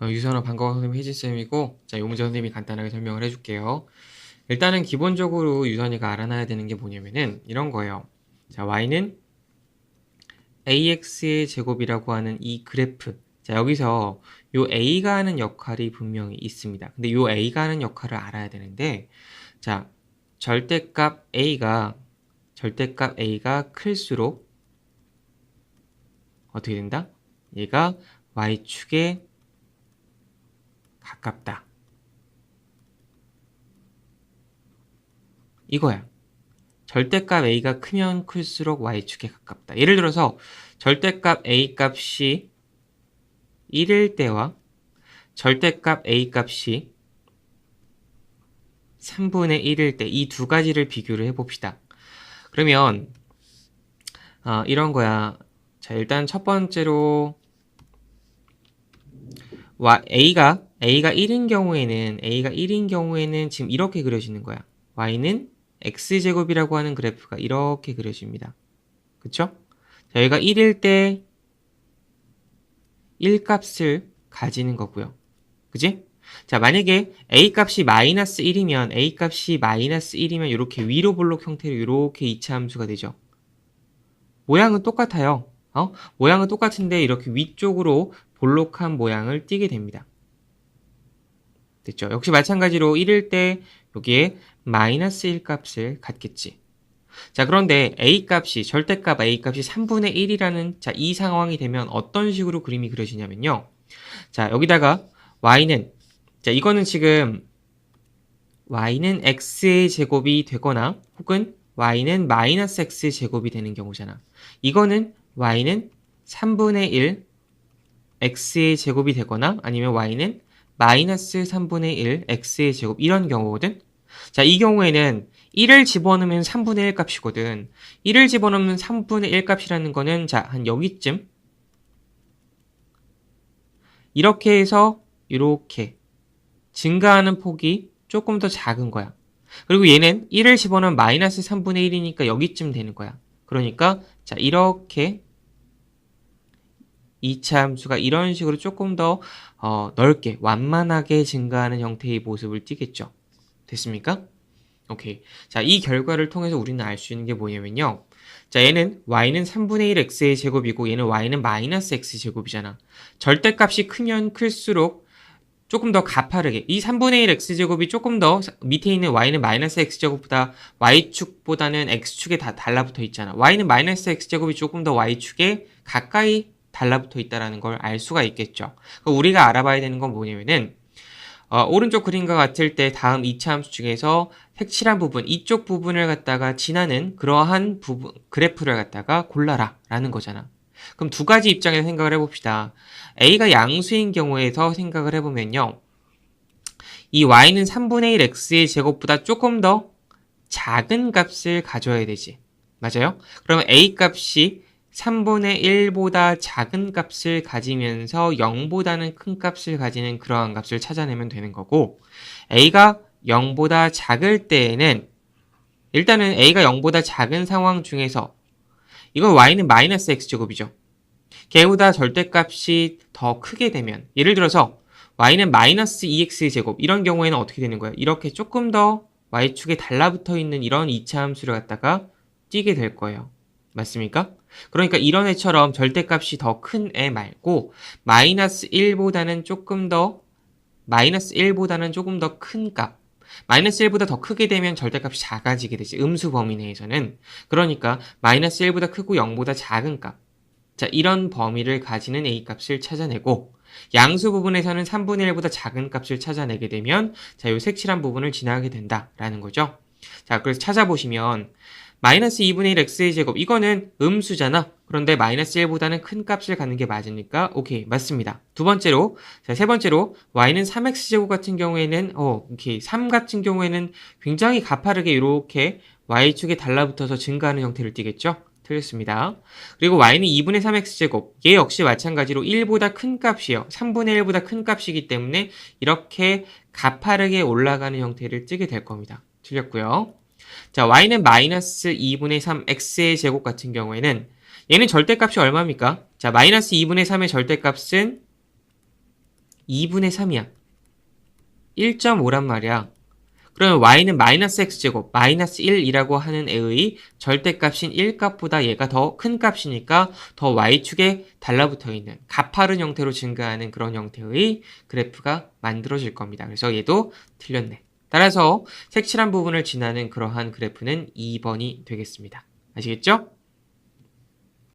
어, 유선호 반가워 선생님 혜진쌤이고 자, 요 문제 선생님이 간단하게 설명을 해줄게요. 일단은 기본적으로 유선이가 알아놔야 되는 게 뭐냐면은 이런 거예요. 자, y는 ax의 제곱이라고 하는 이 그래프. 자, 여기서 요 a가 하는 역할이 분명히 있습니다. 근데 요 a가 하는 역할을 알아야 되는데 자, 절대값 a가 절대값 a가 클수록 어떻게 된다? 얘가 y축에 가깝다. 이거야. 절대값 a가 크면 클수록 y축에 가깝다. 예를 들어서 절대값 a 값이 1일 때와 절대값 a 값이 3분의 1일 때 이 두 가지를 비교를 해봅시다. 그러면 어, 이런 거야. 자 일단 첫 번째로 a가 a가 1인 경우에는 a가 1인 경우에는 지금 이렇게 그려지는 거야. y는 x제곱이라고 하는 그래프가 이렇게 그려집니다. 그쵸? 자, 여기가 1일 때 1값을 가지는 거고요. 그지? 자, 만약에 a 값이 마이너스 1이면 a 값이 마이너스 1이면 이렇게 위로 볼록 형태로 이렇게 이차 함수가 되죠. 모양은 똑같아요. 어? 모양은 똑같은데 이렇게 위쪽으로 볼록한 모양을 띠게 됩니다. 됐죠? 역시 마찬가지로 1일 때 여기에 마이너스 1 값을 갖겠지. 자, 그런데 a 값이, 절대값 a 값이 3분의 1이라는, 자, 이 상황이 되면 어떤 식으로 그림이 그려지냐면요. 자, 여기다가 y는, 자, 이거는 지금 y는 x의 제곱이 되거나 혹은 y는 마이너스 x 제곱이 되는 경우잖아. 이거는 y는 3분의 1 x의 제곱이 되거나 아니면 y는 마이너스 3분의 1 x의 제곱 이런 경우거든. 자, 이 경우에는 1을 집어넣으면 3분의 1 값이거든. 1을 집어넣으면 3분의 1 값이라는 거는 자, 한 여기쯤 이렇게 해서 이렇게 증가하는 폭이 조금 더 작은 거야. 그리고 얘는 1을 집어넣으면 마이너스 3분의 1이니까 여기쯤 되는 거야. 그러니까 자 이렇게 2차 함수가 이런 식으로 조금 더 어, 넓게 완만하게 증가하는 형태의 모습을 띠겠죠. 됐습니까? 오케이. 자, 이 결과를 통해서 우리는 알 수 있는 게 뭐냐면요. 자, 얘는 y는 3분의 1 x의 제곱이고 얘는 y는 마이너스 x 제곱이잖아. 절대값이 크면 클수록 조금 더 가파르게 이 3분의 1 x제곱이 조금 더 밑에 있는 y는 마이너스 x제곱보다 y축보다는 x축에 다 달라붙어 있잖아. y는 마이너스 x제곱이 조금 더 y축에 가까이 달라붙어 있다는 걸 알 수가 있겠죠. 우리가 알아봐야 되는 건 뭐냐면은 어, 오른쪽 그림과 같을 때 다음 2차 함수 중에서 색칠한 부분, 이쪽 부분을 갖다가 지나는 그러한 부분, 그래프를 갖다가 골라라 라는 거잖아. 그럼 두 가지 입장에서 생각을 해봅시다. A가 양수인 경우에서 생각을 해보면요. 이 y는 3분의 1 x의 제곱보다 조금 더 작은 값을 가져야 되지. 맞아요? 그러면 a 값이 3분의 1보다 작은 값을 가지면서 0보다는 큰 값을 가지는 그러한 값을 찾아내면 되는 거고 a가 0보다 작을 때에는 일단은 a가 0보다 작은 상황 중에서 이건 y는 마이너스 x제곱이죠. 걔보다 절대값이 더 크게 되면 예를 들어서 y는 마이너스 2x제곱 이런 경우에는 어떻게 되는 거예요? 이렇게 조금 더 y축에 달라붙어 있는 이런 2차 함수를 갖다가 띄게 될 거예요. 맞습니까? 그러니까 이런 애처럼 절대값이 더 큰 애 말고 마이너스 1보다는 조금 더 마이너스 1보다는 조금 더 큰 값. 마이너스 1보다 더 크게 되면 절대값이 작아지게 되지. 음수 범위 내에서는. 그러니까 마이너스 1보다 크고 0보다 작은 값. 자, 이런 범위를 가지는 a 값을 찾아내고 양수 부분에서는 3분의 1보다 작은 값을 찾아내게 되면 자, 요 색칠한 부분을 지나게 된다라는 거죠. 자, 그래서 찾아보시면 마이너스 2분의 1 x의 제곱 이거는 음수잖아. 그런데 마이너스 1보다는 큰 값을 갖는 게 맞으니까 오케이 맞습니다. 두 번째로 자, 세 번째로 y는 3x제곱 같은 경우에는 어 오케이 3 같은 경우에는 굉장히 가파르게 이렇게 y축에 달라붙어서 증가하는 형태를 띠겠죠. 틀렸습니다. 그리고 y는 2분의 3x제곱 얘 역시 마찬가지로 1보다 큰 값이에요. 3분의 1보다 큰 값이기 때문에 이렇게 가파르게 올라가는 형태를 띠게 될 겁니다. 틀렸고요. 자, y는 마이너스 2분의 3 x의 제곱 같은 경우에는 얘는 절대값이 얼마입니까? 자, 마이너스 2분의 3의 절대값은 2분의 3이야. 1.5란 말이야. 그러면 y는 마이너스 x제곱, 마이너스 1이라고 하는 애의 절대값인 1값보다 얘가 더 큰 값이니까 더 y축에 달라붙어 있는 가파른 형태로 증가하는 그런 형태의 그래프가 만들어질 겁니다. 그래서 얘도 틀렸네. 따라서 색칠한 부분을 지나는 그러한 그래프는 2번이 되겠습니다. 아시겠죠?